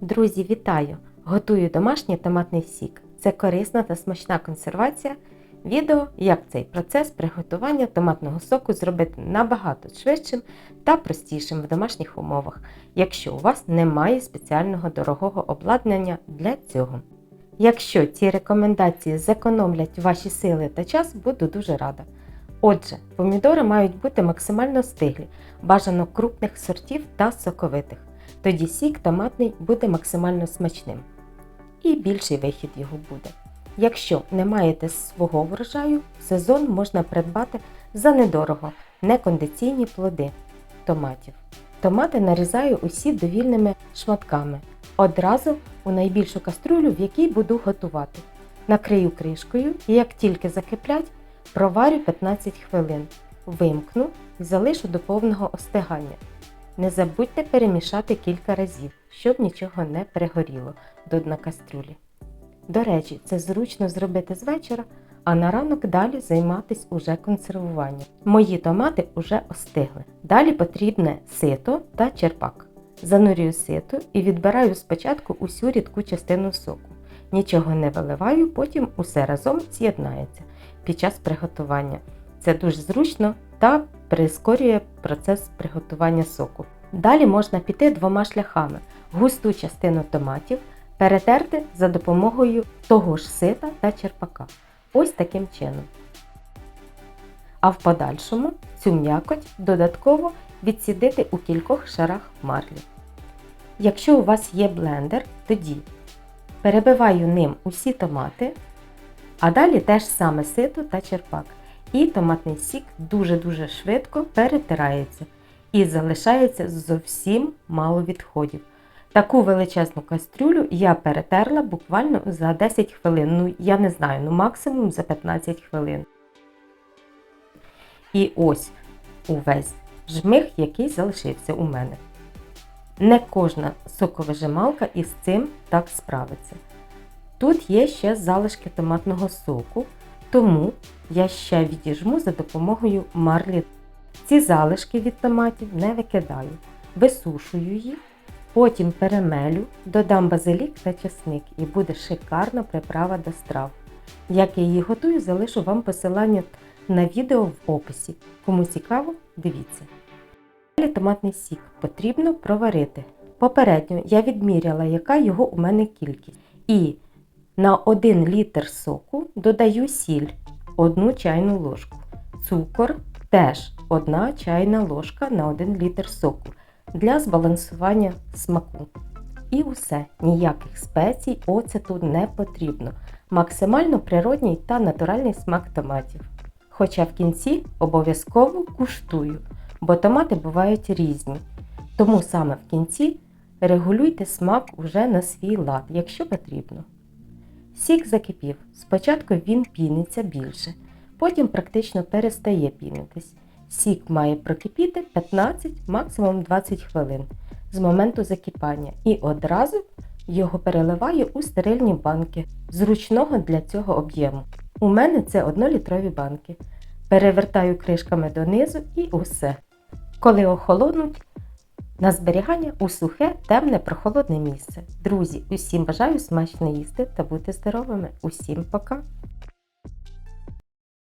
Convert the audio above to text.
Друзі, вітаю! Готую домашній томатний сік. Це корисна та смачна консервація. Відео, як цей процес приготування томатного соку зробити набагато швидшим та простішим в домашніх умовах, якщо у вас немає спеціального дорогого обладнання для цього. Якщо ці рекомендації зекономлять ваші сили та час, буду дуже рада. Отже, помідори мають бути максимально стиглі, бажано крупних сортів та соковитих. Тоді сік томатний буде максимально смачним. І більший вихід його буде. Якщо не маєте свого врожаю, сезон можна придбати за недорого некондиційні плоди томатів. Томати нарізаю усі довільними шматками. Одразу у найбільшу каструлю, в якій буду готувати. Накрию кришкою і як тільки закиплять, проварю 15 хвилин. Вимкну і залишу до повного остигання. Не забудьте перемішати кілька разів, щоб нічого не перегоріло до дна кастрюлі. До речі, це зручно зробити з вечора, а на ранок далі займатись уже консервуванням. Мої томати уже остигли. Далі потрібне сито та черпак. Занурюю сито і відбираю спочатку усю рідку частину соку. Нічого не виливаю, потім усе разом з'єднається під час приготування. Це дуже зручно та прискорює процес приготування соку. Далі можна піти двома шляхами: густу частину томатів перетерти за допомогою того ж сита та черпака. Ось таким чином. А в подальшому цю м'якоть додатково відсідити у кількох шарах марлі. Якщо у вас є блендер, тоді перебиваю ним усі томати, а далі теж саме сито та черпак. І томатний сік дуже-дуже швидко перетирається і залишається зовсім мало відходів. Таку величезну кастрюлю я перетерла буквально за 10 хвилин. Ну, я не знаю, ну максимум за 15 хвилин. І ось увесь жмих, який залишився у мене. Не кожна соковижималка із цим так справиться. Тут є ще залишки томатного соку, тому я ще відіжму за допомогою марлі. Ці залишки від томатів не викидаю, висушую їх, потім перемелю, додам базилік та чесник і буде шикарна приправа до страв. Як я її готую, залишу вам посилання на відео в описі. Кому цікаво, дивіться. Далі томатний сік потрібно проварити. Попередньо я відміряла, яка його у мене кількість. І на 1 літр соку додаю сіль 1 чайну ложку. Цукор теж 1 чайна ложка на 1 літр соку для збалансування смаку. І усе, ніяких спецій, оцету не потрібно. Максимально природній та натуральний смак томатів. Хоча в кінці обов'язково куштую, бо томати бувають різні. Тому саме в кінці регулюйте смак уже на свій лад, якщо потрібно. Сік закипів. Спочатку він піниться більше, потім практично перестає пінитись. Сік має прокипіти 15, максимум 20 хвилин з моменту закипання і одразу його переливаю у стерильні банки зручного для цього об'єму. У мене це 1-літрові банки. Перевертаю кришками донизу і усе. Коли охолонуть, на зберігання у сухе, темне, прохолодне місце. Друзі, усім бажаю смачно їсти та бути здоровими. Усім пока!